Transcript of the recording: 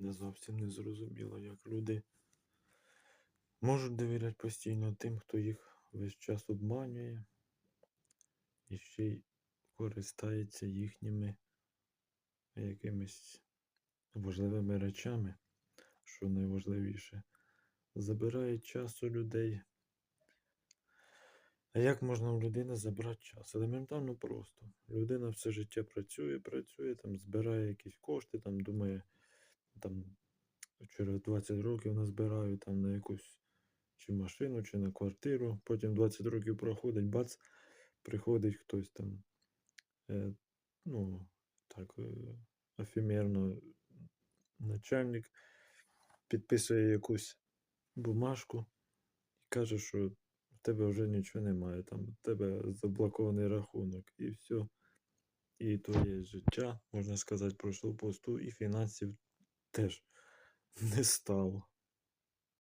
не зовсім не зрозуміло, як люди можуть довіряти постійно тим, хто їх весь час обманює і ще й користається їхніми якимись важливими речами, що найважливіше, забирає час у людей. А як можна у людини забрати час? Елементарно просто. Людина все життя працює, працює, там збирає якісь кошти, там думає, там через 20 років назбираю там на якусь чи машину, чи на квартиру. Потім 20 років проходить, бац, приходить хтось там, е, ну, так, е, начальник підписує якусь бумажку і каже, що в тебе вже нічого немає, там в тебе заблокований рахунок і все. І твоє життя, можна сказати, пройшло пусту, і фінансів теж не стало.